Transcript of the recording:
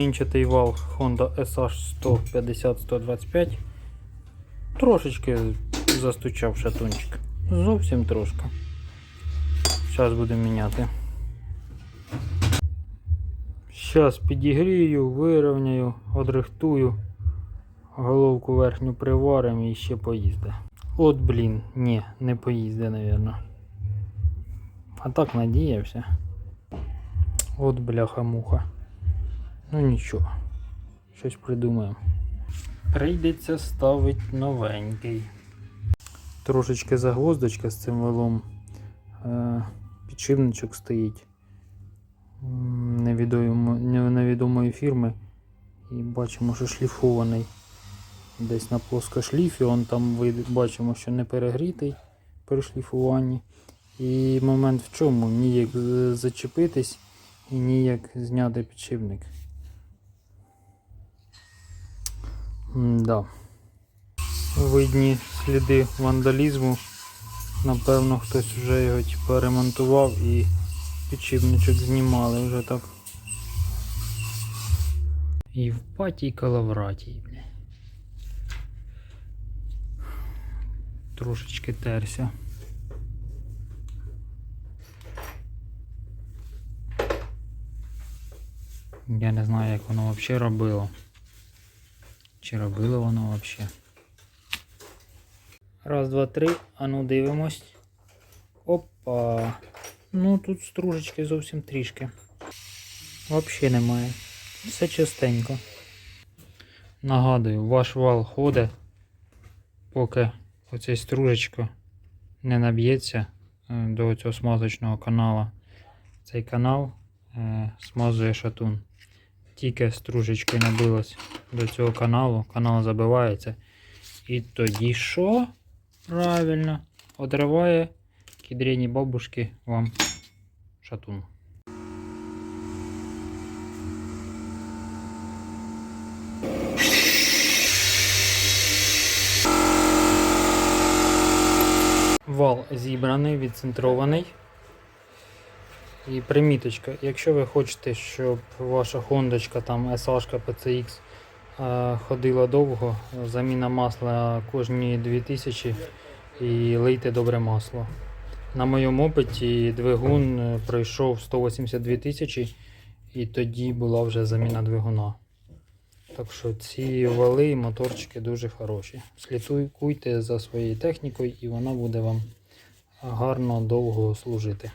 Інчатий вал Honda SH 150-125. Трошечки застучав шатунчик. Зовсім трошки. Зараз будемо міняти. Зараз підігрію, вирівняю, одрихтую. Головку верхню приваримо і ще поїзде. От блін, ні, не поїзде, напевно. А так надіявся. От бляха-муха. Ну нічого. Щось придумаємо. Прийдеться ставити новенький. Трошечки загвоздочка з цим валом. Е, підшипничок стоїть. Невідомо, невідомої фірми. І бачимо, що шліфований. Десь на плоскошліфі. Он там бачимо, що не перегрітий при шліфуванні. І момент в чому? Ніяк зачепитись і ніяк зняти підшипник. Да. Видні сліди вандалізму. Напевно, хтось вже його типу, ремонтував і підшипничок знімали вже так. І в патій калавратій. Трошечки терся. Я не знаю, як воно взагалі робило. Чи робило воно взагалі. Раз, два, три. А ну дивимось. Опа. Ну тут стружечки зовсім трішки. Взагалі немає. Все чистенько. Нагадую, ваш вал ходить, поки оцей стружечко не наб'ється е, до цього смазочного каналу. Цей канал е, смазує шатун. Тільки стружечкою набилось до цього каналу, канал забивається. І тоді що? Правильно, одриває кідрені бабушки вам шатун. Вал зібраний, відцентрований. І приміточка, якщо ви хочете, щоб ваша хондочка, там SH PCX е, ходила довго, заміна масла кожні 2000 і лийте добре масло. На моєму опиті двигун е, пройшов 182 тисячі і тоді була вже заміна двигуна. Так що ці вали і моторчики дуже хороші. Слідкуйте за своєю технікою і вона буде вам гарно довго служити.